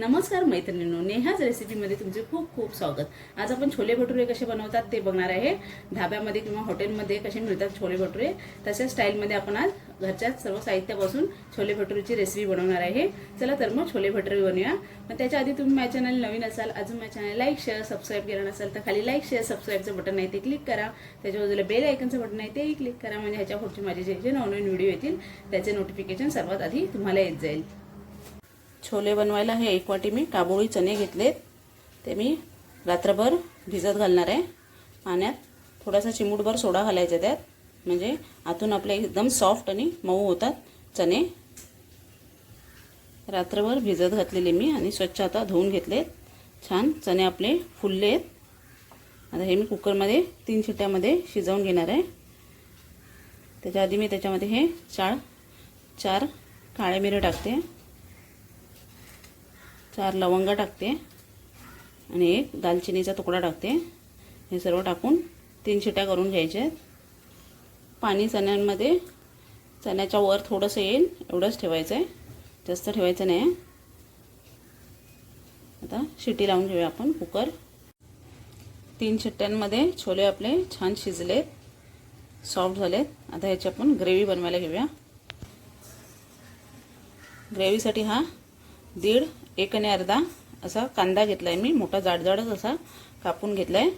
नमस्कार मैत्रिणींनो नेहाच रेसिपीमध्ये तुमचे खूप खूप स्वागत. आज आपण छोले भटुरे कसे बनवतात ते बघणार आहे. ढाब्यामध्ये किंवा हॉटेलमध्ये कसे मिळतात छोले भटुरे तशा स्टाईलमध्ये आपण आज घरच्याच सर्व साहित्यापासून छोले भटुरेची रेसिपी बनवणार आहे. चला तर मग छोले भटुरे बनवूया पण त्याच्या आधी तुम्ही माझ्या चॅनल नवीन असाल अजून माझ्या चॅनल लाईक शेअर सबस्क्राईब केलं नसाल तर खाली लाईक शेअर सबस्क्राईबचं बटन आहे ते क्लिक करा. त्याच्या बाजूला बेल आयकनचं बटन आहे तेही क्लिक करा. म्हणजे ह्याच्या पुढचे माझे जे जे नवनवीन व्हिडिओ येतील त्याचे नोटिफिकेशन सर्वात आधी तुम्हाला येत जाईल. छोले बनवायला हे एक वाटी मी काबोळी चणे घेतलेत. ते मी रात्रभर भिजत घालणार आहे. पाण्यात थोडासा चिमूटभर सोडा घालायचा त्यात. म्हणजे आतून आपले एकदम सॉफ्ट आणि मऊ होतात चणे. रात्रभर भिजत घातलेले मी आणि स्वच्छ आता धुवून घेतलेत. छान चणे आपले फुलले आहेत. आता हे मी कुकरमध्ये तीन शिट्ट्यामध्ये शिजवून घेणार आहे. त्याच्या आधी मी त्याच्यामध्ये हे चाळ चार काळे मिरे टाकते. चार लवंगा टाकते. आणि एक दालचिनीचा तुकडा टाकते. हे सर्व टाकून तीन शिट्या करून घ्यायच्या आहेत. पाणी चण्यांमध्ये चण्याच्या वर थोडंसं येईल एवढंच ठेवायचं आहे जास्त ठेवायचं नाही. आता शिटी लावून घेऊया आपण कुकर. तीन शिट्ट्यांमध्ये छोले आपले छान शिजलेत सॉफ्ट झालेत. आता ह्याची आपण ग्रेव्ही बनवायला घेऊया. ग्रेव्हीसाठी हा दीड एक आणि अर्धा असा कांदा घेतला आहे मी. मोठा जाडजाडच असा कापून घेतला आहे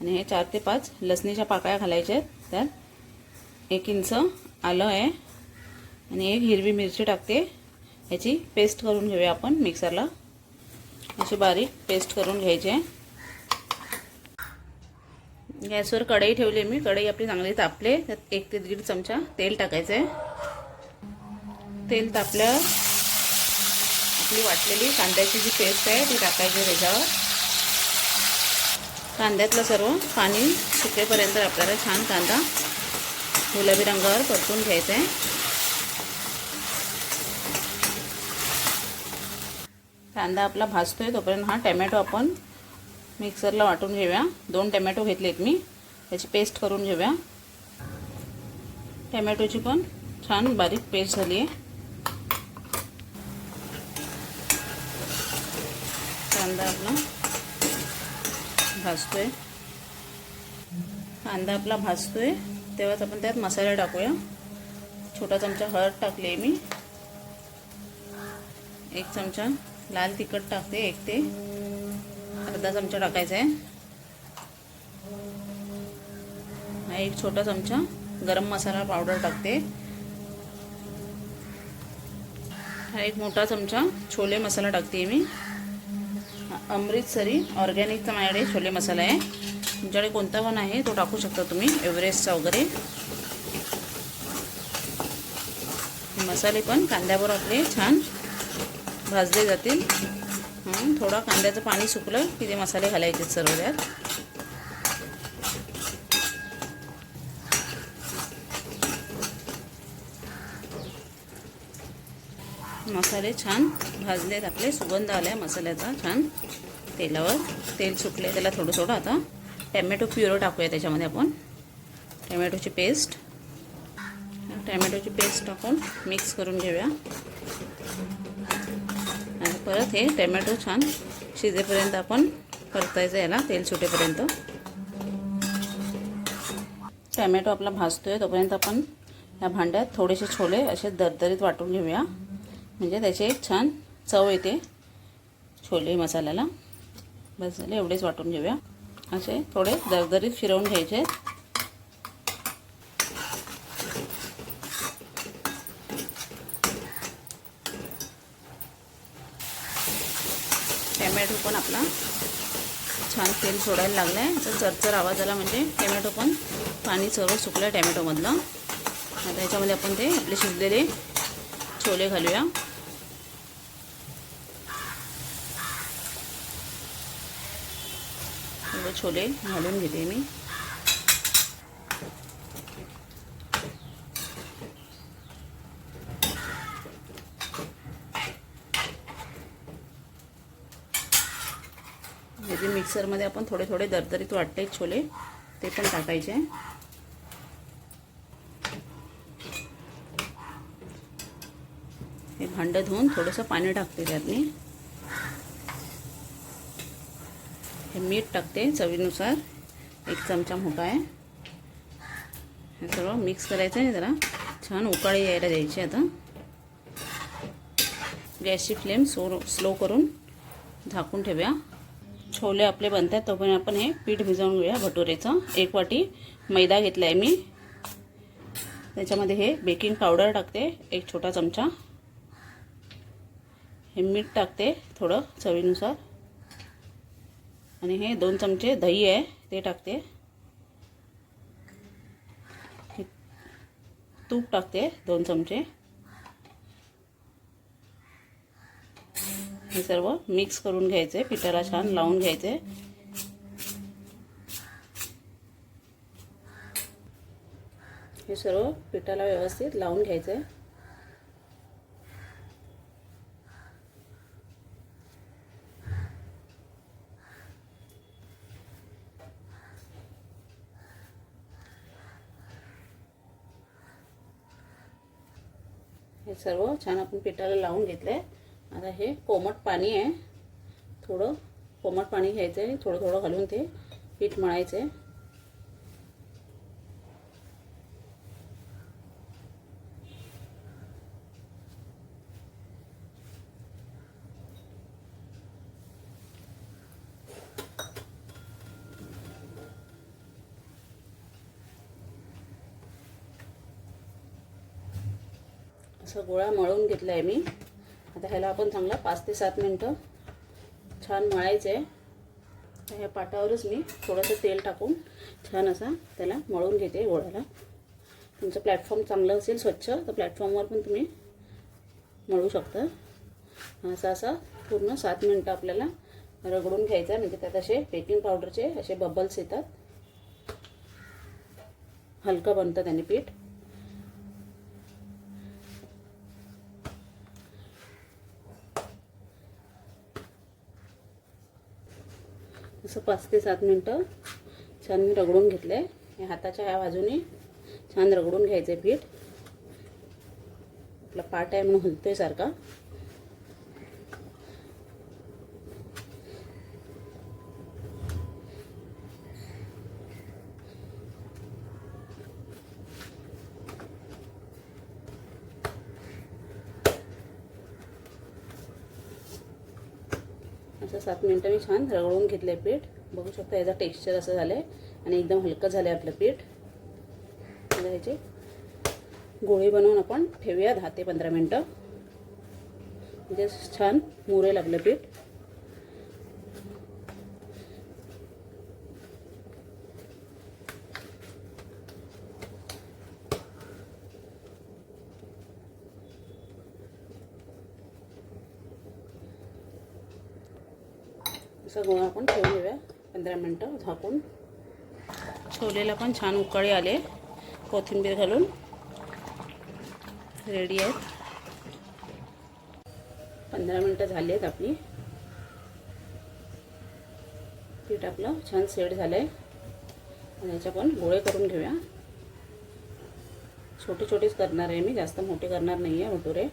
आणि हे चार ते पाच लसणीच्या पाकळ्या घालायच्या आहेत. त्यात एक इंच आलं आहे. आणि एक हिरवी मिरची टाकते. ह्याची पेस्ट करून घेऊया आपण मिक्सरला. अशी बारीक पेस्ट करून घ्यायची आहे. गॅसवर कढई ठेवली मी. कढई आपली चांगली तापले त्यात एक ते दीड चमचा तेल टाकायचं आहे. तेल तापल्यावर आपली वाटलेली कांद्याची जी पेस्ट आहे ती टाकायची त्याच्यावर. कांद्यातलं सर्व पाणी सुकेपर्यंत आपल्याला छान कांदा गुलाबी रंगावर परतून घ्यायचा आहे. कांदा आपला भाजतोय तोपर्यंत हा टॅमॅटो आपण मिक्सरला वाटून घेऊया. दोन टॅमॅटो घेतलेत मी त्याची पेस्ट करून घेऊया. टॅमॅटोची पण छान बारीक पेस्ट झाली आहे. कांदा आपला भाजतोय. कांदा आपला भाजतोय. तेव्हाच आपण त्यात मसाला टाकूया. छोटा चमचा हळद टाकले मी. एक चमचा लाल तिखट टाकते एक ते अर्धा चमचा टाकायचा आहे हा एक छोटा चमचा गरम मसाला पावडर टाकते. हा एक मोठा चमचा छोले मसाला टाकते मी. अमृतसरी ऑर्गॅनिकचा माझ्याकडे छोले मसाला आहे. तुमच्याकडे कोणता पण आहे तो टाकू शकता तुम्ही एव्हरेस्टचा वगैरे. मसाले पण कांद्यावर आपले छान भाजले जातील. थोडा कांद्याचं पाणी सुकलं की ते मसाले घालायचे सर्व त्यात. मसाले छान भाजलेत आपले सुगंध आला आहे मसाल्याचा छान तेलावर. तेल सुटले त्याला थोडं थोडं आता टॅमॅटो प्युरो टाकूया त्याच्यामध्ये आपण. टॅमॅटोची पेस्ट. टॅमॅटोची पेस्ट टाकून मिक्स करून घेऊया. आणि परत हे टॅमॅटो छान शिजेपर्यंत आपण परतायचं याला तेल सुटेपर्यंत. टॅमॅटो आपला भाजतोय तोपर्यंत आपण या भांड्यात थोडेसे छोले असे दरदरीत वाटून घेऊया. म्हणजे त्याची एक छान चव येते छोले मसाल्याला. बस झाले एवढेच वाटून घेऊया. असे थोडे दरदरीत फिरवून घ्यायचे. आहेत टॅमॅटो पण आपला छान तेल सोडायला लागला आहे तर चरचर आवाज आला म्हणजे टॅमॅटो पण पाणी सर्व सुकलं आहे टॅमॅटोमधलं. आता याच्यामध्ये आपण ते आपले शिजलेले छोले घालूया थोडे छोले घालून घेते मी. हे जे मिक्सरमध्ये आपण थोडे थोडे दरदरीत वाटते छोले ते पण टाकायचे. हे भांडं धुवून थोडंसं पाणी टाकते त्यात मी हे मीठ टाकते चवीनुसार. एक चमचा मोठा आहे. हे सर्व मिक्स करायचं आहे जरा. छान उकाळी यायला द्यायची आता. गॅसची फ्लेम सो स्लो करून झाकून ठेवूया. छोले आपले बनतात तोपर्यंत आपण हे पीठ भिजवून घेऊया भटुरेचं. एक वाटी मैदा घेतला आहे मी. त्याच्यामध्ये हे बेकिंग पावडर टाकते एक छोटा चमचा. हे मीठ टाकते थोडं चवीनुसार. आणि हे दोन चमचे दही आहे ते टाकते. तूप टाकते दोन चमचे. हे सर्व मिक्स करून घ्यायचे पिठाला छान लावून घ्यायचे. हे सर्व पिठाला व्यवस्थित लावून घ्यायचे हे सर्व छान आपण पिठाला लावून घेतलं आहे आता हे कोमट पाणी आहे. थोडं कोमट पाणी घ्यायचं आहे थोडं थोडं घालून ते पीठ मळायचं आहे असं गोळा मळून घेतला आहे मी. आता ह्याला आपण चांगला पाच ते सात मिनटं छान मळायचं आहे ह्या पाटावरच मी थोडंसं तेल टाकून छान असा त्याला मळून घेते गोळ्याला तुमचं प्लॅटफॉर्म चांगलं असेल स्वच्छ तर प्लॅटफॉर्मवर पण तुम्ही मळू शकता. असा असा पूर्ण सात मिनटं आपल्याला रगडून घ्यायचा म्हणजे त्यात असे बेकिंग पावडरचे असे बबल्स येतात. हलकं बनतं त्याने पीठ. असं पाच ते सात मिनटं छान मी रगडून घेतलं. आहे हाताच्या ह्या बाजूने छान रगडून घ्यायचं आहे पीठ. आपला पाट आहे म्हणून हलतोय सारखा. असं सात मिनटं मी छान रगडून घेतलं आहे पीठ. बघू शकता याचा टेक्स्चर असं झालं आहे आणि एकदम हलकं झालं आहे आपलं पीठ. ह्याची गोळी बनवून आपण ठेवूया दहा ते पंधरा मिनटं. म्हणजे छान मुरेल आपलं पीठ. असं गोळा आपण ठेवून देऊया पंधरा मिनटं झाकून. छोलेला पण छान उकाळी आले. कोथिंबीर घालून. रेडी आहेत. पंधरा मिनटं झाली आहेत आपली. पीठ आपलं छान सेट झालं आहे आणि याचे पण गोळे करून घेऊया. छोटे छोटेच करणार आहे मी. जास्त मोठे करणार नाही आहे भटुरे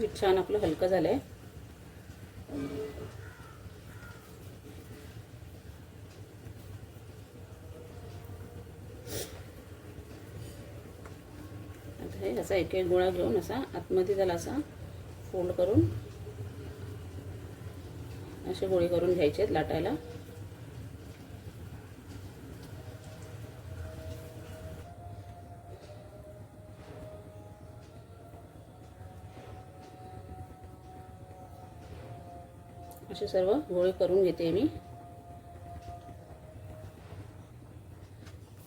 पीठ छान आपलं हलकं झालं आहे आता हे असा एक एक गोळा घेऊन असा आतमध्ये त्याला असा फोल्ड करून असे गोळे करून घ्यायचे आहेत लाटायला. असे सर्व गोळे करून घेते मी.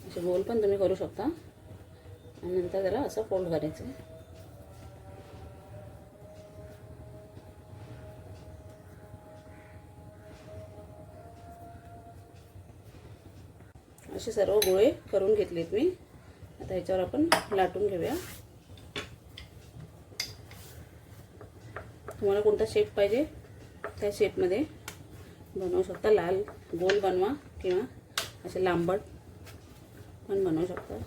असे गोल पण तुम्ही करू शकता. आणि नंतर त्याला असं फोल्ड करायचं. असे सर्व गोळे करून घेतलेत मी. आता ह्याच्यावर आपण लाटून घेऊया. तुम्हाला कोणता शेप पाहिजे? त्या शेपमध्ये बनवू शकता. लाल गोल बनवा किंवा असे लांबट पण बनवू शकता.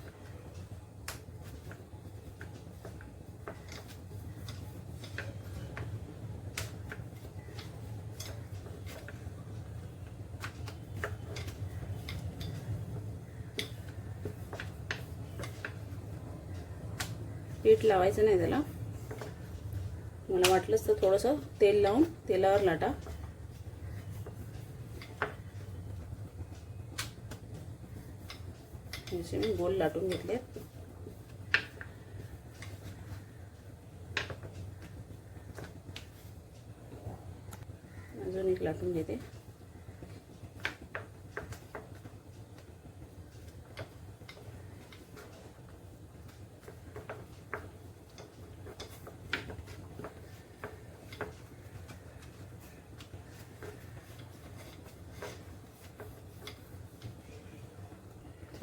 पीठ लावायचं नाही त्याला. मला वाटलंच तर थोडंसं तेल लावून तेलावर लाटा. असे मी गोल लाटून घेतलेत अजून एक लाटून घेते.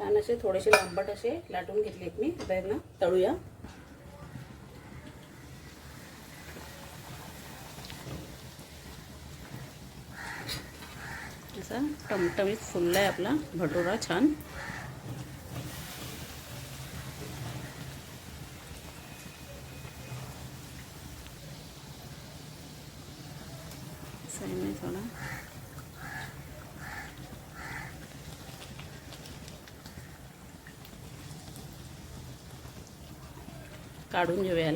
छान असे थोडेसे लांबट असे लाटून घेतलेत मी. आता यांना तळूया. असा टमटमीत फुलला आहे आपला भटुरा छान. थोडा काढून घेऊया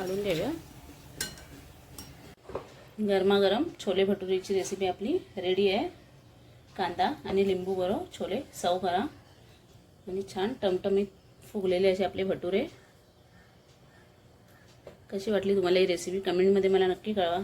काढून घेऊया गरमागरम छोले भटुरीची रेसिपी आपली रेडी आहे. कांदा आणि लिंबू बरोबर छोले सव करा. आणि छान टमटमीत फुगलेले असे आपले भटुरे. कशी वाटली तुम्हाला ही रेसिपी कमेंटमध्ये मला नक्की कळवा.